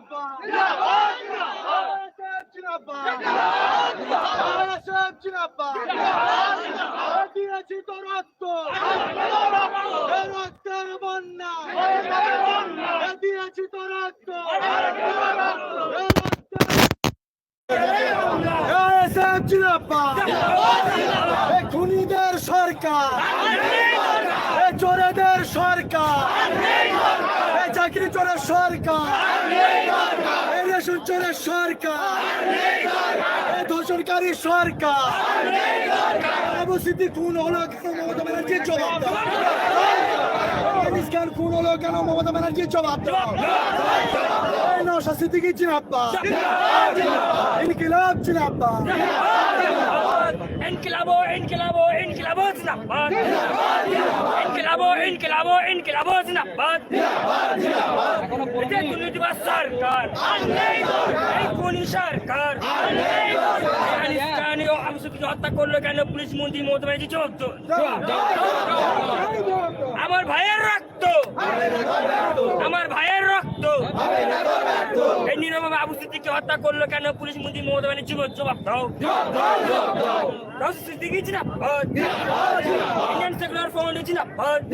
দিয়েছি তো দিয়েছি তো রক্ত খুনিদের সরকার চোরেদের সরকার চাকরি চোরের সরকার রেশন চোরের সরকার। ধর্ষণকারী সরকার। খুন হলো কেন মমতা ব্যানার্জির জবাব খান খুন হলো কেন মমতা ব্যানার্জির জবাব নওশাদ সিদ্দিকী জিন্দাবাদ ইনকিলাব জিন্দাবাদ Enkelabo, enkelabo, enkelabo, sinapad. Enkelabo, sinapad. এটা দুর্নীতিবাজ সরকার। এই হত্যা করল কেন? পুলিশ আমার ভাইয়ের রক্ত। আমার ভাইয়ের রক্ত। এই আবু সিদ্দিককে হত্যা করল কেন? পুলিশ মন্ত্রী মমতা ব্যানার্জি জবাব দাও। De Napad.